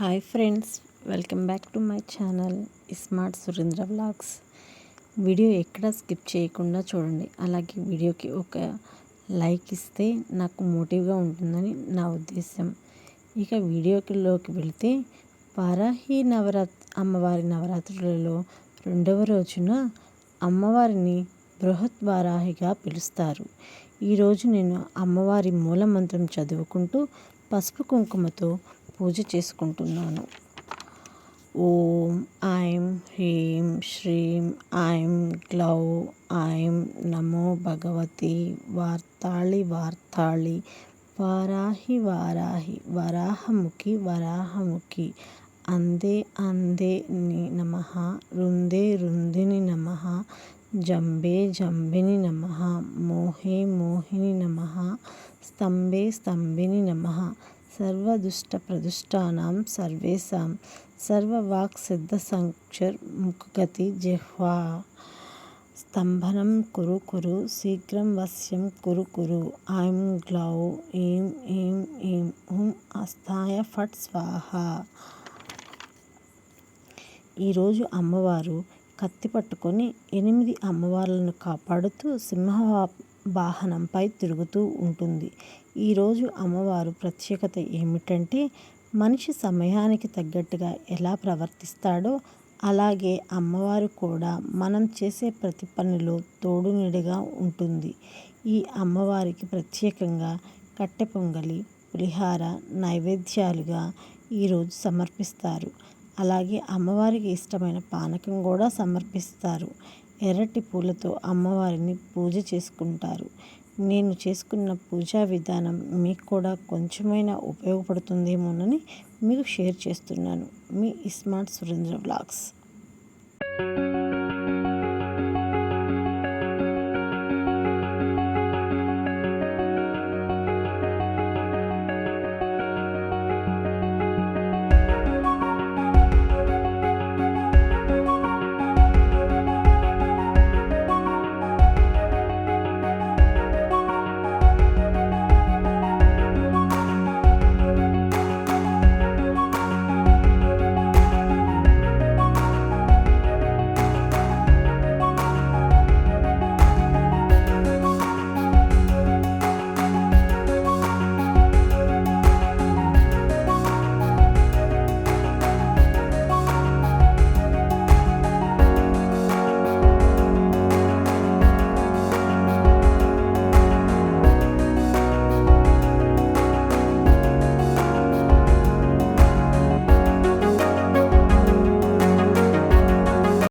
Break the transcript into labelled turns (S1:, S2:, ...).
S1: Hi friends welcome back to my channel smart Surendra blogs video ఎక్కడ skip చేయకుండా చూడండి. అలాగే వీడియోకి ఒక లైక్ ఇస్తే నాకు మోటివ్గా ఉంటుందని నా ఉద్దేశం. ఇక వీడియోకిలోకి వెళితే వారాహి నవరాత్రి అమ్మవారి నవరాత్రులలో రెండవ రోజున అమ్మవారిని బృహత్ వారాహిగా పిలుస్తారు. ఈరోజు నేను అమ్మవారి మూలమంత్రం చదువుకుంటూ పసుపు కుంకుమతో పూజ చేసుకుంటున్నాను. ఓం ఐం హ్రీం శ్రీం ఐం గ్లౌ ఐం నమో భగవతి వార్తాళి వార్తాళి వారాహి వారాహి వరాహముఖి వరాహముఖి అందే అందే నమ రుందే రుందిని నమ జంబే జంబిని నమ మోహే మోహిని నమ స్తంభే స్తంభిని నమ సర్వదుష్టప్రదుష్టానాం సర్వేషాం సంక్షర్ ముఖగతి జిహ్వా. స్తంభనం కురు కురు శీఘ్రం వశ్యం కురు కురు. ఐం గ్లౌ ఏం ఏం ఏం హుం అస్థాయ ఫట్ స్వాహ. ఈరోజు అమ్మవారు కత్తి పట్టుకొని ఎనిమిది అమ్మవార్లను కాపాడుతూ సింహ వాహనంపై తిరుగుతూ ఉంటుంది. ఈరోజు అమ్మవారు ప్రత్యేకత ఏమిటంటే మనిషి సమయానికి తగ్గట్టుగా ఎలా ప్రవర్తిస్తాడో అలాగే అమ్మవారు కూడా మనం చేసే ప్రతి పనిలో తోడునీడుగా ఉంటుంది. ఈ అమ్మవారికి ప్రత్యేకంగా కట్టె పొంగలి పులిహార నైవేద్యాలుగా ఈరోజు సమర్పిస్తారు. అలాగే అమ్మవారికి ఇష్టమైన పానకం కూడా సమర్పిస్తారు. ఎర్రటి పూలతో అమ్మవారిని పూజ చేసుకుంటారు. నేను చేసుకున్న పూజా విధానం మీకు కూడా కొంచెమైనా ఉపయోగపడుతుందేమోనని మీకు షేర్ చేస్తున్నాను. మీ స్మార్ట్ సురేంద్ర బ్లాగ్స్